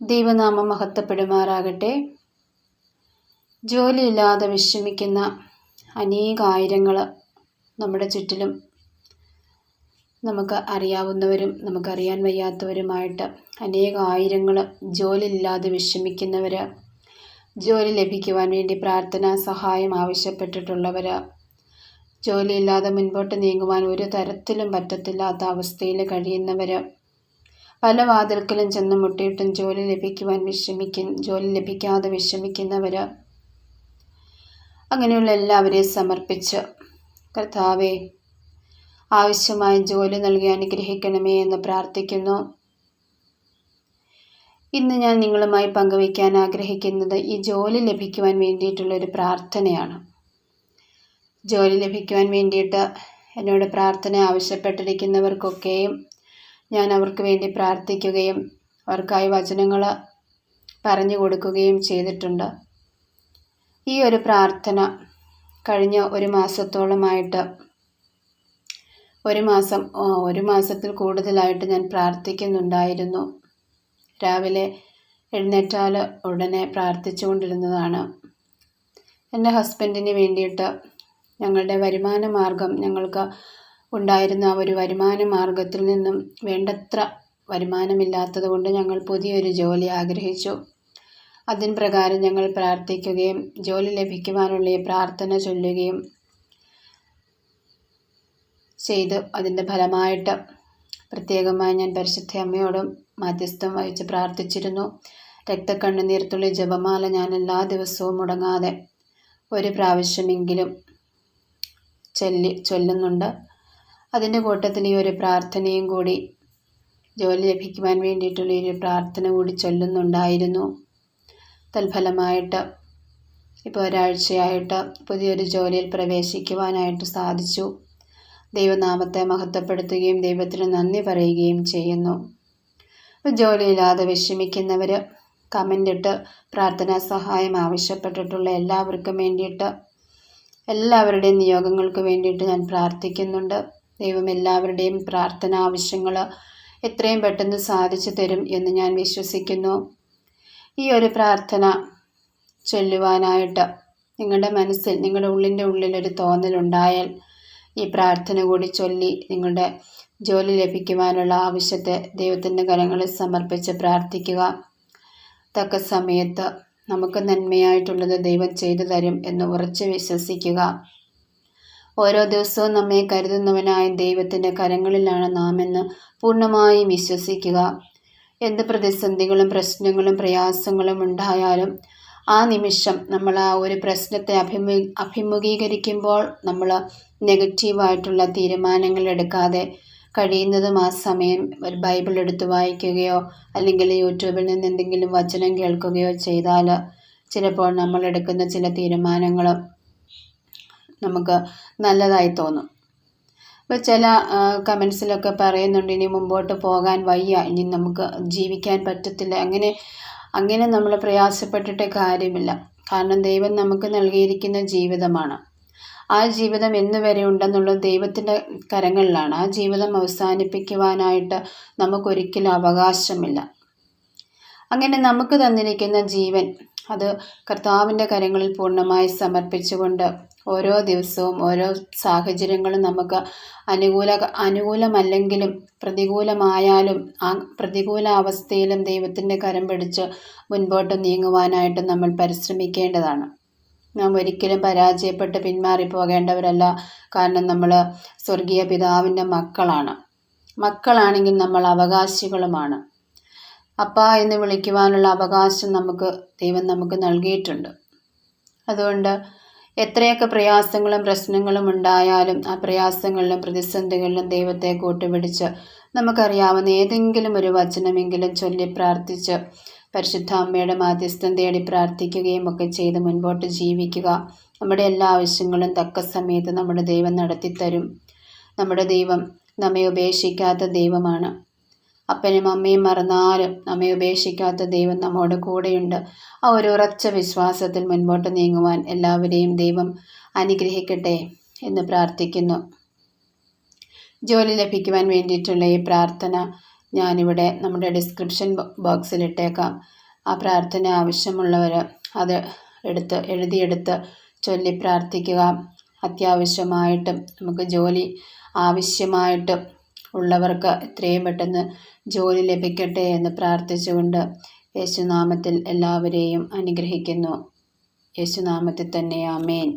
ദൈവനാമം മഹത്വപ്പെടുമാറാകട്ടെ. ജോലിയില്ലാതെ വിശ്രമിക്കുന്ന അനേകായിരങ്ങൾ നമ്മുടെ ചുറ്റിലും നമുക്ക് അറിയാവുന്നവരും നമുക്കറിയാൻ വയ്യാത്തവരുമായിട്ട് അനേകായിരങ്ങൾ ജോലിയില്ലാതെ വിശ്രമിക്കുന്നവർ ജോലി ലഭിക്കുവാൻ വേണ്ടി പ്രാർത്ഥനാ സഹായം ആവശ്യപ്പെട്ടിട്ടുള്ളവർ ജോലിയില്ലാതെ മുൻപോട്ട് നീങ്ങുവാൻ ഒരു തരത്തിലും പറ്റത്തില്ലാത്ത അവസ്ഥയിൽ കഴിയുന്നവർ പല വാതിൽക്കലും ചെന്ന് മുട്ടിയിട്ടും ജോലി ലഭിക്കുവാൻ വിഷമിക്കും ജോലി ലഭിക്കാതെ വിഷമിക്കുന്നവർ അങ്ങനെയുള്ള എല്ലാവരെയും സമർപ്പിച്ച് കർത്താവെ ആവശ്യമായ ജോലി നൽകി അനുഗ്രഹിക്കണമേ എന്ന് പ്രാർത്ഥിക്കുന്നു. ഇന്ന് ഞാൻ നിങ്ങളുമായി പങ്കുവയ്ക്കാൻ ആഗ്രഹിക്കുന്നത് ഈ ജോലി ലഭിക്കുവാൻ വേണ്ടിയിട്ടുള്ളൊരു പ്രാർത്ഥനയാണ്. ജോലി ലഭിക്കുവാൻ വേണ്ടിയിട്ട് എന്നോട് പ്രാർത്ഥന ആവശ്യപ്പെട്ടിരിക്കുന്നവർക്കൊക്കെയും ഞാൻ അവർക്ക് വേണ്ടി പ്രാർത്ഥിക്കുകയും അവർക്കായി വചനങ്ങൾ പറഞ്ഞു കൊടുക്കുകയും ചെയ്തിട്ടുണ്ട്. ഈ ഒരു പ്രാർത്ഥന കഴിഞ്ഞ ഒരു മാസത്തോളമായിട്ട് ഒരു മാസം ഒരു മാസത്തിൽ കൂടുതലായിട്ട് ഞാൻ പ്രാർത്ഥിക്കുന്നുണ്ടായിരുന്നു. രാവിലെ എഴുന്നേറ്റാൽ ഉടനെ പ്രാർത്ഥിച്ചുകൊണ്ടിരുന്നതാണ് എന്റെ ഹസ്ബൻഡിന് വേണ്ടിയിട്ട് ഞങ്ങളുടെ വരുമാന മാർഗം ഞങ്ങൾക്ക് ഉണ്ടായിരുന്ന ഒരു വരുമാന മാർഗത്തിൽ നിന്നും വേണ്ടത്ര വരുമാനമില്ലാത്തത് കൊണ്ട് ഞങ്ങൾ പുതിയൊരു ജോലി ആഗ്രഹിച്ചു. അതിൻ പ്രകാരം ഞങ്ങൾ പ്രാർത്ഥിക്കുകയും ജോലി ലഭിക്കുവാനുള്ള പ്രാർത്ഥന ചൊല്ലുകയും ചെയ്തു. അതിന്റെ ഫലമായിട്ട് പ്രത്യേകമായി ഞാൻ പരിശുദ്ധ അമ്മയോടും മാധ്യസ്ഥം വഹിച്ച് പ്രാർത്ഥിച്ചിരുന്നു. രക്തക്കണ്ണുനീർത്തുള്ളി ജപമാല ഞാൻ എല്ലാ ദിവസവും മുടങ്ങാതെ ഒരു പ്രാവശ്യമെങ്കിലും ചൊല്ലി ചൊല്ലുന്നുണ്ട്. അതിന്റെ കൂട്ടത്തിൽ ഈ ഒരു പ്രാർത്ഥനയും കൂടി ജോലി ലഭിക്കുവാൻ വേണ്ടിയിട്ടുള്ള ഒരു പ്രാർത്ഥന കൂടി ചൊല്ലുന്നുണ്ടായിരുന്നു. തൽഫലമായിട്ട് ഇപ്പോൾ ഒരാഴ്ചയായിട്ട് പുതിയൊരു ജോലിയിൽ പ്രവേശിക്കുവാനായിട്ട് സാധിച്ചു. ദൈവനാമത്തെ മഹത്വപ്പെടുത്തുകയും ദൈവത്തിന് നന്ദി പറയുകയും ചെയ്യുന്നു. ജോലിയില്ലാതെ വിഷമിക്കുന്നവർ കമന്റിട്ട് പ്രാർത്ഥനാ സഹായം ആവശ്യപ്പെട്ടിട്ടുള്ള എല്ലാവർക്കും വേണ്ടിയിട്ട് എല്ലാവരുടെയും നിയോഗങ്ങൾക്ക് വേണ്ടിയിട്ട് ഞാൻ പ്രാർത്ഥിക്കുന്നുണ്ട്. ദൈവം എല്ലാവരുടെയും പ്രാർത്ഥന ആവശ്യങ്ങൾ എത്രയും പെട്ടെന്ന് സാധിച്ചു തരും എന്ന് ഞാൻ വിശ്വസിക്കുന്നു. ഈ ഒരു പ്രാർത്ഥന ചൊല്ലുവാനായിട്ട് നിങ്ങളുടെ മനസ്സിൽ നിങ്ങളുടെ ഉള്ളിന്റെ ഉള്ളിലൊരു തോന്നലുണ്ടായാൽ ഈ പ്രാർത്ഥന കൂടി ചൊല്ലി നിങ്ങളുടെ ജോലി ലഭിക്കുവാനുള്ള ആവശ്യത്തെ ദൈവത്തിന്റെ കരങ്ങളിൽ സമർപ്പിച്ച് പ്രാർത്ഥിക്കുക. തക്ക സമയത്ത് നമുക്ക് നന്മയായിട്ടുള്ളത് ദൈവം ചെയ്തു തരും എന്ന് ഉറച്ചു വിശ്വസിക്കുക. ഓരോ ദിവസവും നമ്മെ കരുതുന്നവനായ ദൈവത്തിന്റെ കരങ്ങളിലാണ് നാം എന്ന് പൂർണമായും വിശ്വസിക്കുക. എന്ത് പ്രതിസന്ധികളും പ്രശ്നങ്ങളും പ്രയാസങ്ങളും ഉണ്ടായാലും ആ നിമിഷം നമ്മൾ ആ ഒരു പ്രശ്നത്തെ അഭിമു അഭിമുഖീകരിക്കുമ്പോൾ നമ്മൾ നെഗറ്റീവായിട്ടുള്ള തീരുമാനങ്ങൾ എടുക്കാതെ കഴിയുന്നതും ആ സമയം ഒരു ബൈബിൾ എടുത്ത് വായിക്കുകയോ അല്ലെങ്കിൽ യൂട്യൂബിൽ നിന്ന് എന്തെങ്കിലും വചനം കേൾക്കുകയോ ചെയ്താൽ ചിലപ്പോൾ നമ്മൾ എടുക്കുന്ന ചില തീരുമാനങ്ങൾ നമുക്ക് നല്ലതായി തോന്നും. ഇപ്പോൾ ചില കമൻസിലൊക്കെ പറയുന്നുണ്ട് ഇനി മുമ്പോട്ട് പോകാൻ വയ്യ ഇനി നമുക്ക് ജീവിക്കാൻ പറ്റത്തില്ല. അങ്ങനെ അങ്ങനെ നമ്മൾ പ്രയാസപ്പെട്ടിട്ട് കാര്യമില്ല. കാരണം ദൈവം നമുക്ക് നൽകിയിരിക്കുന്ന ജീവിതമാണ്. ആ ജീവിതം എന്ന് വരെ ഉണ്ടെന്നുള്ളത് ദൈവത്തിന്റെ കരങ്ങളിലാണ്. ആ ജീവിതം അവസാനിപ്പിക്കുവാനായിട്ട് നമുക്കൊരിക്കലും അവകാശമില്ല. അങ്ങനെ നമുക്ക് തന്നിരിക്കുന്ന ജീവൻ അത് കർത്താവിന്റെ കാര്യങ്ങളിൽ പൂർണമായി സമർപ്പിച്ചുകൊണ്ട് ഓരോ ദിവസവും ഓരോ സാഹചര്യങ്ങളും നമുക്ക് അനുകൂല അനുകൂലമല്ലെങ്കിലും പ്രതികൂലമായാലും ആ പ്രതികൂല അവസ്ഥയിലും ദൈവത്തിന്റെ കരം പിടിച്ച് മുൻപോട്ട് നീങ്ങുവാനായിട്ട് നമ്മൾ പരിശ്രമിക്കേണ്ടതാണ്. നാം ഒരിക്കലും പരാജയപ്പെട്ട് പിന്മാറിപ്പോകേണ്ടവരല്ല. കാരണം നമ്മൾ സ്വർഗീയ പിതാവിന്റെ മക്കളാണ്. മക്കളാണെങ്കിൽ നമ്മൾ അവകാശികളുമാണ്. അപ്പ എന്ന് വിളിക്കുവാനുള്ള അവകാശം നമുക്ക് ദൈവം നമുക്ക് നൽകിയിട്ടുണ്ട്. അതുകൊണ്ട് എത്രയൊക്കെ പ്രയാസങ്ങളും പ്രശ്നങ്ങളും ഉണ്ടായാലും ആ പ്രയാസങ്ങളിലും പ്രതിസന്ധികളിലും ദൈവത്തെ കൂട്ടുപിടിച്ച് നമുക്കറിയാവുന്ന ഏതെങ്കിലും ഒരു വചനമെങ്കിലും ചൊല്ലി പ്രാർത്ഥിച്ച് പരിശുദ്ധ അമ്മയുടെ മാധ്യസ്ഥം തേടി പ്രാർത്ഥിക്കുകയും ഒക്കെ ചെയ്ത് മുൻപോട്ട് ജീവിക്കുക. നമ്മുടെ എല്ലാ ആവശ്യങ്ങളും തക്ക സമയത്ത് നമ്മുടെ ദൈവം നടത്തിത്തരും. നമ്മുടെ ദൈവം നമ്മെ ഉപേക്ഷിക്കാത്ത ദൈവമാണ്. അപ്പനും അമ്മയും മറന്നാലും നമ്മെ ഉപേക്ഷിക്കാത്ത ദൈവം നമ്മോട് കൂടെയുണ്ട്. ആ ഒരു ഉറച്ച വിശ്വാസത്തിൽ മുൻപോട്ട് നീങ്ങുവാൻ എല്ലാവരെയും ദൈവം അനുഗ്രഹിക്കട്ടെ എന്ന് പ്രാർത്ഥിക്കുന്നു. ജോലി ലഭിക്കുവാൻ വേണ്ടിയിട്ടുള്ള ഈ പ്രാർത്ഥന ഞാനിവിടെ നമ്മുടെ ഡിസ്ക്രിപ്ഷൻ ബോക്സിൽ ഇട്ടേക്കാം. ആ പ്രാർത്ഥന ആവശ്യമുള്ളവർ അത് എടുത്ത് എഴുതിയെടുത്ത് ചൊല്ലി പ്രാർത്ഥിക്കുക. അത്യാവശ്യമായിട്ടും നമുക്ക് ജോലി ആവശ്യമായിട്ട് ഉള്ളവർക്ക് എത്രയും പെട്ടെന്ന് ജോലി ലഭിക്കട്ടെ എന്ന് പ്രാർത്ഥിച്ചുകൊണ്ട് യേശുനാമത്തിൽ എല്ലാവരെയും അനുഗ്രഹിക്കുന്നു. യേശുനാമത്തിൽ തന്നെ ആമേൻ.